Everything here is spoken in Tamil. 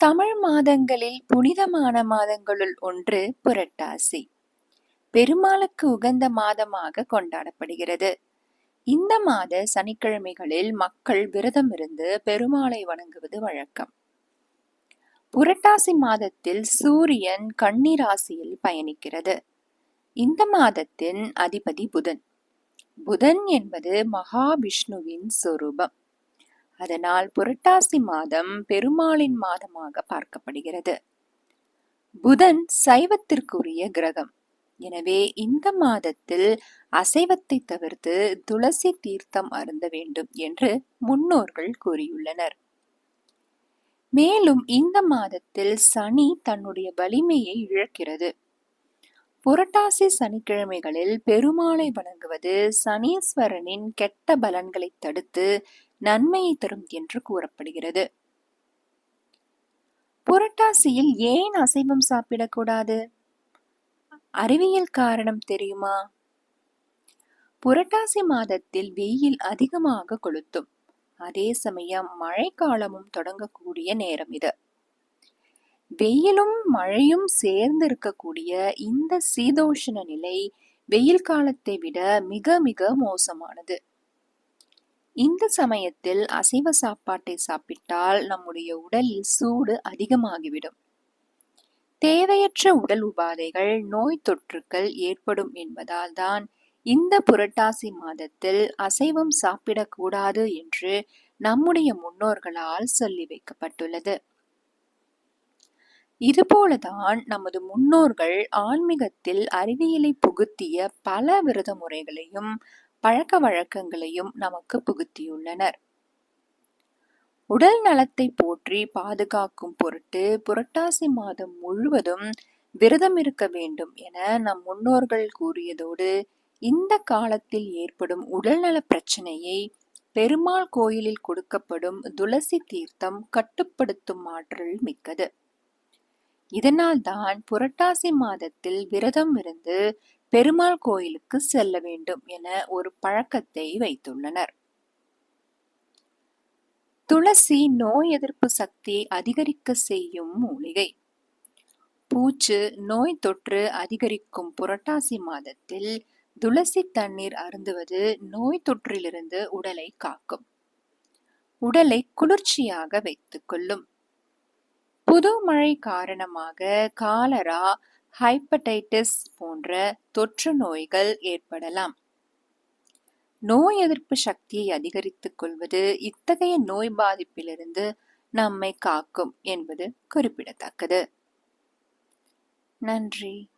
தமிழ் மாதங்களில் புனிதமான மாதங்களுள் ஒன்று புரட்டாசி. பெருமாளுக்கு உகந்த மாதமாக கொண்டாடப்படுகிறது. இந்த மாத சனிக்கிழமைகளில் மக்கள் விரதம் இருந்து பெருமாளை வணங்குவது வழக்கம். புரட்டாசி மாதத்தில் சூரியன் கன்னிராசியில் பயணிக்கிறது. இந்த மாதத்தின் அதிபதி புதன். புதன் என்பது மகாவிஷ்ணுவின் சொரூபம். அதனால் புரட்டாசி மாதம் பெருமாளின் மாதமாக பார்க்கப்படுகிறது. புதன் சைவத்திற்குரிய கிரகம். எனவே இந்த மாதத்தில் அசைவத்தை தவிர்த்து துளசி தீர்த்தம் அருந்த வேண்டும் என்று முன்னோர்கள் கூறியுள்ளனர். மேலும் இந்த மாதத்தில் சனி தன்னுடைய வலிமையை இழக்கிறது. புரட்டாசி சனிக்கிழமைகளில் பெருமாளை வணங்குவது சனீஸ்வரனின் கெட்ட பலன்களை தடுத்து நன்மையை தரும் என்று கூறப்படுகிறது. புரட்டாசியில் ஏன் அசைவம் சாப்பிடக்கூடாது? அறிவியல் காரணம் தெரியுமா? புரட்டாசி மாதத்தில் வெயில் அதிகமாக கொளுத்தும். அதே சமயம் மழைக்காலமும் தொடங்கக்கூடிய நேரம் இது. வெயிலும் மழையும் சேர்ந்து இருக்கக்கூடிய இந்த சீதோஷண நிலை வெயில் காலத்தை விட மிக மிக மோசமானது. இந்த சமயத்தில் அசைவ சாப்பாட்டை சாப்பிட்டால் நம்முடைய உடலில் சூடு அதிகமாகிவிடும். தேவையற்ற உடல் உபாதைகள் நோய் தொற்றுக்கள் ஏற்படும் என்பதால் தான் இந்த புரட்டாசி மாதத்தில் அசைவம் சாப்பிடக்கூடாது என்று நம்முடைய முன்னோர்களால் சொல்லி வைக்கப்பட்டுள்ளது. இதுபோலதான் நமது முன்னோர்கள் ஆன்மீகத்தில் அறிவியலை புகுத்திய பல விரத முறைகளையும் பழக்க வழக்கங்களையும் நமக்கு புகுத்தியுள்ளனர். உடல் நலத்தை போற்றி பாதுகாக்கும் பொருட்டு புரட்டாசி மாதம் முழுவதும் விரதம் இருக்க வேண்டும் என நம் முன்னோர்கள் கூறியதோடு இந்த காலத்தில் ஏற்படும் உடல்நல பிரச்சனையை பெருமாள் கோயிலில் கொடுக்கப்படும் துளசி தீர்த்தம் கட்டுப்படுத்தும் ஆற்றல் மிக்கது. இதனால் தான் புரட்டாசி மாதத்தில் விரதம் இருந்து பெருமாள் கோயிலுக்கு செல்ல வேண்டும் என ஒரு பழக்கத்தை வைத்துள்ளனர். துளசி நோய் எதிர்ப்பு சக்தி அதிகரிக்க செய்யும் மூலிகை. பூச்சு நோய் தொற்று அதிகரிக்கும் புரட்டாசி மாதத்தில் துளசி தண்ணீர் அருந்துவது நோய் தொற்றிலிருந்து உடலை காக்கும். உடலை குளிர்ச்சியாக வைத்துக் கொள்ளும். புது மழை காரணமாக காலரா ஹைப்படைட்டிஸ் போன்ற தொற்று நோய்கள் ஏற்படலாம். நோய் எதிர்ப்பு சக்தியை அதிகரித்துக் கொள்வது இத்தகைய நோய் பாதிப்பிலிருந்து நம்மை காக்கும் என்பது குறிப்பிடத்தக்கது. நன்றி.